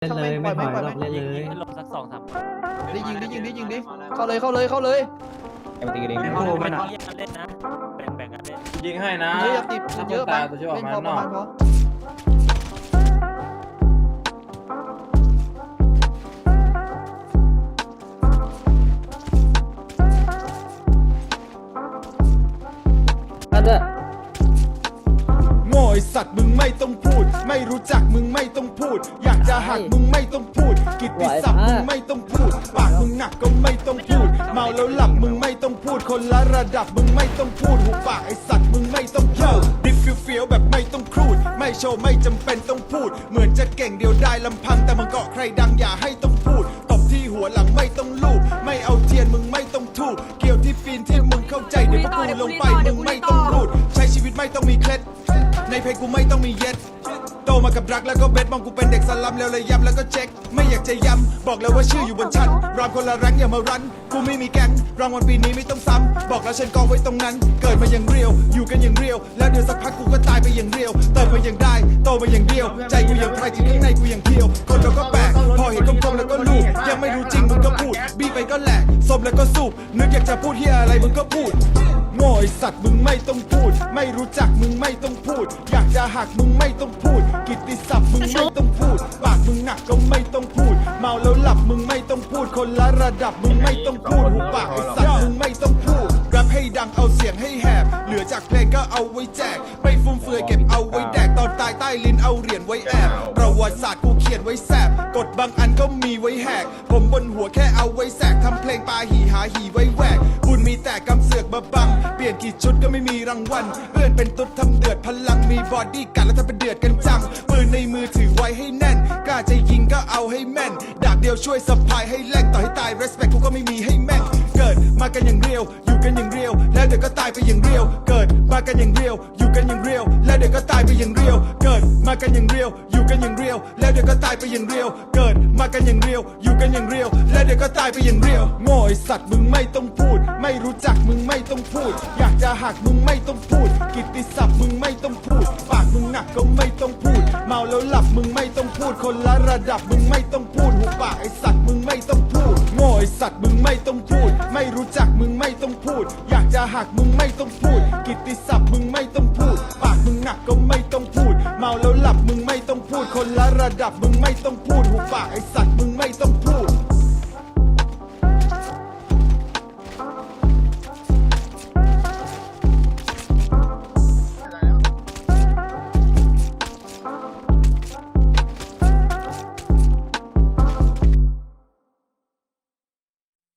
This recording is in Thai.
เล่นเลยไม่ถอยหรอกเล่นเลยลงสักสองสามได้ยิงได้ยิงได้ยิงดิเข้าเลยเข้าเลยเข้าเลยไอ้มันตีกันเองไม่พอไม่พอแยกกันเล่นนะแบ่งแบ่งกันเล่นยิงให้นะเยอะอย่าติดเยอะไปตาตัวช่วยออกเล่นมาพอข้างปนระอกมาณพอนั่นแหละโง่ไอ สัตว์มึงไม่ต้องพูด ไม่รู้จักมึงไม่ต้องพูด อยากจะหักมึงไม่ต้องพูด กิตติศัพท์มึงไม่ต้องพูด ปากมึงหนักก็ไม่ต้องพูด เมาแล้วหลับมึงไม่ต้องพูด คนละระดับมึงไม่ต้องพูดหูปากไอสัตว์มึงไม่ต้องเย่ดิฟฟิวเฟียวแบบไม่ต้องครูด ไม่โชว์ไม่จำเป็นต้องพูด เหมือนจะเก่งเดียวได้ลำพังแต่มันเกาะใครดังอย่าให้ เข้าใจเดี๋ยวพวกกูลงไปมึงไม่ต้องรูด ใช้ชีวิตไม่ต้องมีเคล็ด ในเพลงกูไม่ต้องมีเย็ด โตมากับรักแล้วก็เบ็ดมองกูเป็นเด็กสลัมแล้วเลยย้ำแล้วก็เช็ค ไม่อยากจะย้ำบอกแล้วว่าชื่ออยู่บนชั้นรามคนละแรงอย่ามารัน กูไม่มีแก๊งรางวัลปีนี้ไม่ต้องซ้ำบอกแล้วฉันกองไว้ตรงนั้น เกิดมาอย่างเรียว อยู่กันอย่างเรียว แล้วเดี๋ยวสักพักกูก็ตายไปอย่างเรียวเติบมาอย่างได้ โตมาอย่างเดียว ใจกูอย่างใครจิตข้างในกูอย่างเพียวคนเรา ฮียอะไรมึงก็พูด โง่ไอสัตว์มึงไม่ต้องพูด ไม่รู้จักมึงไม่ต้องพูด อยากจะหักมึงไม่ต้องพูด กิตติศัพท์มึงไม่ต้องพูด ปากมึงหนักก็ไม่ต้องพูด เมาแล้วหลับมึงไม่ต้องพูด คนละระดับมึงไม่ต้องพูด หูปากไอสัตว์มึงไม่ต้องพูดแรปให้ดังเอาเสียงให้แหบ เหลือจากเพลงก็เอาไว้แจกไม่ฟุ่มเฟือยเก็บเอาไว้แดก ตอนตายใต้ลิ้นเอาเหรียญไว้แอบ ประวัติศาสตร์กูเขียนไว้แสบ กฎบางอันก็มีไว้แหก ผมบนหัวแค่เอาไว้แสกทำเพลงปาหีหาหีไว้แหวก มีแต่กำเสือกมาบัง เปลี่ยนกี่ชุดก็ไม่มีรางวัล เพื่อนเป็นตุ๊ดทำเดือดพลังมีบอดี้กันแล้วทำเป็นเดือดกันจัง ปืนในมือถือไว้ให้แน่น กล้าจะยิงก็เอาให้แม่น ดาบเดียวช่วยสะพายให้แล่งต่อให้ตาย respect กูก็ไม่มีให้แม่ง ดมากันอย่างเรียว อยู่กันอย่างเรียว แล้วเดี๋ยวก็ตายไปอย่างเรียว เกิดมากันอย่างเรียว อยู่กันอย่างเรียว แล้วเดี๋ยวก็ตายไปอย่างเรียว เกิดมากันอย่างเรียว อยู่กันอย่างเรียว แล้วเดี๋ยวก็ตายไปอย่างเรียว เกิดมากันอย่างเรียว อยู่กันอย่างเรียว แล้วเดี๋ยวก็ตายไปอย่างเรียว โง่ไอสัตว์มึงไม่ต้องพูด ไม่รู้จักมึงไม่ต้องพูด อยากจะหักมึงไม่ต้องพูด กิตติศัพท์มึงไม่ต้องพูด ปากมึงหนักก็ไม่ต้องพูด เมาแล้วหลับมึงไม่ต้องพูด คนละระดับมึงไม่ต้องพูด หูปากไอสัตว์มึงไม่ต้องพูด โง่ไอสัตว์มึงไม่ต้องพูด ไม่รู้จักมึงไม่ต้องพูด อยากจะหักมึงไม่ต้องพูด กิตติศัพท์มึงไม่ต้องพูด ปากมึงหนักก็ไม่ต้องพูด เมาแล้วหลับมึงไม่ต้องพูด คนละระดับมึงไม่ต้องพูดหูปากไอสัตว์มึงไม่ต้องพูด